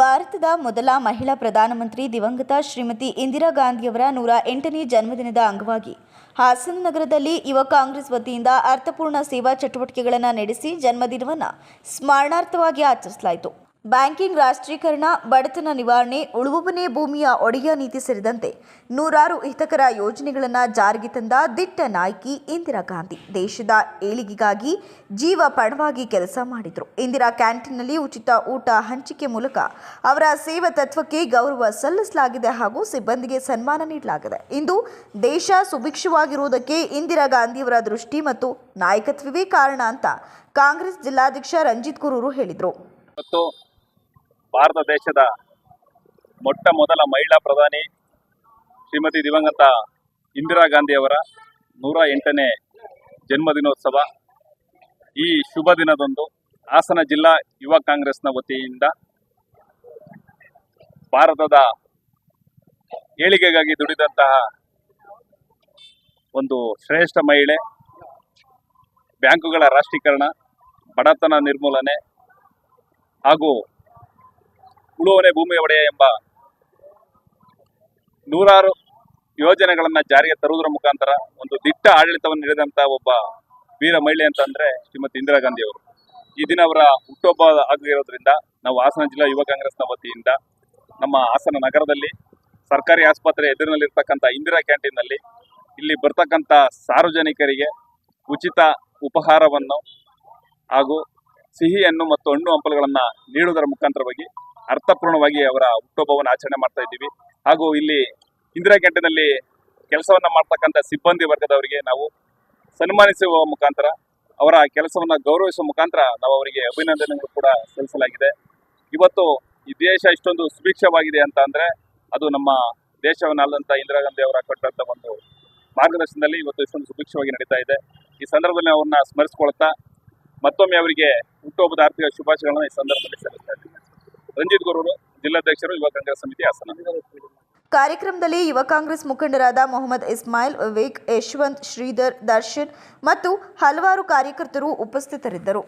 ಭಾರತದ ಮೊದಲ ಮಹಿಳಾ ಪ್ರಧಾನಮಂತ್ರಿ ದಿವಂಗತ ಶ್ರೀಮತಿ ಇಂದಿರಾ ಗಾಂಧಿಯವರ ನೂರ ಎಂಟನೇ ಜನ್ಮದಿನದ ಅಂಗವಾಗಿ ಹಾಸನ ನಗರದಲ್ಲಿ ಯುವ ಕಾಂಗ್ರೆಸ್ ವತಿಯಿಂದ ಅರ್ಥಪೂರ್ಣ ಸೇವಾ ಚಟುವಟಿಕೆಗಳನ್ನು ನಡೆಸಿ ಜನ್ಮದಿನವನ್ನು ಸ್ಮರಣಾರ್ಥವಾಗಿ ಆಚರಿಸಲಾಯಿತು. ಬ್ಯಾಂಕಿಂಗ್ ರಾಷ್ಟ್ರೀಕರಣ, ಬಡತನ ನಿವಾರಣೆ, ಉಳುವಬನೆ ಭೂಮಿಯ ಒಡೆಯ ನೀತಿ ಸೇರಿದಂತೆ ನೂರಾರು ಹಿತಕರ ಯೋಜನೆಗಳನ್ನು ಜಾರಿಗೆ ತಂದ ದಿಟ್ಟ ನಾಯಕಿ ಇಂದಿರಾ ಗಾಂಧಿ. ದೇಶದ ಏಳಿಗೆಗಾಗಿ ಜೀವ ಪಣವಾಗಿ ಕೆಲಸ ಮಾಡಿದರು. ಇಂದಿರಾ ಕ್ಯಾಂಟೀನ್ನಲ್ಲಿ ಉಚಿತ ಊಟ ಹಂಚಿಕೆ ಮೂಲಕ ಅವರ ಸೇವಾ ತತ್ವಕ್ಕೆ ಗೌರವ ಸಲ್ಲಿಸಲಾಗಿದೆ ಹಾಗೂ ಸಿಬ್ಬಂದಿಗೆ ಸನ್ಮಾನ ನೀಡಲಾಗಿದೆ. ಇಂದು ದೇಶ ಸುಭಿಕ್ಷವಾಗಿರುವುದಕ್ಕೆ ಇಂದಿರಾ ಗಾಂಧಿಯವರ ದೃಷ್ಟಿ ಮತ್ತು ನಾಯಕತ್ವವೇ ಕಾರಣ ಅಂತ ಕಾಂಗ್ರೆಸ್ ಜಿಲ್ಲಾಧ್ಯಕ್ಷ ರಂಜಿತ್ ಕುರೂರು ಹೇಳಿದರು. ಭಾರತ ದೇಶದ ಮೊಟ್ಟ ಮೊದಲ ಮಹಿಳಾ ಪ್ರಧಾನಿ ಶ್ರೀಮತಿ ದಿವಂಗತ ಇಂದಿರಾ ಗಾಂಧಿಯವರ ನೂರ ಎಂಟನೇ ಜನ್ಮದಿನೋತ್ಸವ. ಈ ಶುಭ ದಿನದಂದು ಹಾಸನ ಜಿಲ್ಲಾ ಯುವ ಕಾಂಗ್ರೆಸ್ನ ವತಿಯಿಂದ ಭಾರತದ ಏಳಿಗೆಗಾಗಿ ದುಡಿದಂತಹ ಒಂದು ಶ್ರೇಷ್ಠ ಮಹಿಳೆ, ಬ್ಯಾಂಕುಗಳ ರಾಷ್ಟ್ರೀಕರಣ, ಬಡತನ ನಿರ್ಮೂಲನೆ ಹಾಗೂ ಉಳುವನೆ ಭೂಮಿ ಒಡೆಯ ಎಂಬ ನೂರಾರು ಯೋಜನೆಗಳನ್ನ ಜಾರಿಗೆ ತರುವುದರ ಮುಖಾಂತರ ಒಂದು ದಿಟ್ಟ ಆಡಳಿತವನ್ನು ನೀಡಿದಂತ ಒಬ್ಬ ವೀರ ಮಹಿಳೆ ಅಂತಂದ್ರೆ ಶ್ರೀಮತಿ ಇಂದಿರಾ ಗಾಂಧಿ ಅವರು. ಈ ದಿನ ಅವರ ಹುಟ್ಟುಹಬ್ಬ ಆಗಿರೋದ್ರಿಂದ ನಾವು ಹಾಸನ ಜಿಲ್ಲಾ ಯುವ ಕಾಂಗ್ರೆಸ್ನ ವತಿಯಿಂದ ನಮ್ಮ ಹಾಸನ ನಗರದಲ್ಲಿ ಸರ್ಕಾರಿ ಆಸ್ಪತ್ರೆ ಎದುರಿನಲ್ಲಿರ್ತಕ್ಕಂಥ ಇಂದಿರಾ ಕ್ಯಾಂಟೀನ್ನಲ್ಲಿ ಇಲ್ಲಿ ಬರ್ತಕ್ಕಂಥ ಸಾರ್ವಜನಿಕರಿಗೆ ಉಚಿತ ಉಪಹಾರವನ್ನು ಹಾಗೂ ಸಿಹಿಯನ್ನು ಮತ್ತು ಹಣ್ಣು ಹಂಪಲುಗಳನ್ನು ನೀಡುವುದರ ಮುಖಾಂತರವಾಗಿ ಅರ್ಥಪೂರ್ಣವಾಗಿ ಅವರ ಹುಟ್ಟುಹಬ್ಬವನ್ನು ಆಚರಣೆ ಮಾಡ್ತಾ ಇದ್ದೀವಿ. ಹಾಗೂ ಇಲ್ಲಿ ಇಂದಿರಾ ಕ್ಯಾಂಟೀನಲ್ಲಿ ಕೆಲಸವನ್ನ ಮಾಡ್ತಕ್ಕಂಥ ಸಿಬ್ಬಂದಿ ವರ್ಗದವರಿಗೆ ನಾವು ಸನ್ಮಾನಿಸುವ ಮುಖಾಂತರ, ಅವರ ಕೆಲಸವನ್ನ ಗೌರವಿಸುವ ಮುಖಾಂತರ ನಾವು ಅವರಿಗೆ ಅಭಿನಂದನೆಗಳು ಕೂಡ ಸಲ್ಲಿಸಲಾಗಿದೆ. ಇವತ್ತು ಈ ದೇಶ ಇಷ್ಟೊಂದು ಸುಭಿಕ್ಷವಾಗಿದೆ ಅಂತ ಅಂದ್ರೆ ಅದು ನಮ್ಮ ದೇಶವನ್ನಾದಂಥ ಇಂದಿರಾ ಗಾಂಧಿ ಅವರ ಕೊಟ್ಟಂತ ಒಂದು ಮಾರ್ಗದರ್ಶನದಲ್ಲಿ ಇವತ್ತು ಇಷ್ಟೊಂದು ಸುಭಿಕ್ಷವಾಗಿ ನಡೀತಾ ಇದೆ. ಈ ಸಂದರ್ಭದಲ್ಲಿ ಅವ್ರನ್ನ ಸ್ಮರಿಸ್ಕೊಳ್ತಾ ಮತ್ತೊಮ್ಮೆ ಅವರಿಗೆ ಹುಟ್ಟುಹಬ್ಬದ ಆರ್ಥಿಕ ಶುಭಾಶಯಗಳನ್ನು ಈ ಸಂದರ್ಭದಲ್ಲಿ ಸಲ್ಲಿಸ್ತಾ ಇದ್ದೀನಿ. ರಂಜಿತ್ ಗುರೂರು ಜಿಲ್ಲಾಧ್ಯಕ್ಷರು ಯುವ ಕಾಂಗ್ರೆಸ್ ಸಮಿತಿ ಹಾಸನ. ಕಾರ್ಯಕ್ರಮದಲ್ಲಿ ಯುವ ಕಾಂಗ್ರೆಸ್ ಮುಖಂಡರಾದ ಮೊಹಮ್ಮದ್ ಇಸ್ಮಾಯಿಲ್, ವಿವೇಕ್, ಯಶವಂತ್, ಶ್ರೀಧರ್, ದರ್ಶನ್ ಮತ್ತು ಹಲವಾರು ಕಾರ್ಯಕರ್ತರು ಉಪಸ್ಥಿತರಿದ್ದರು.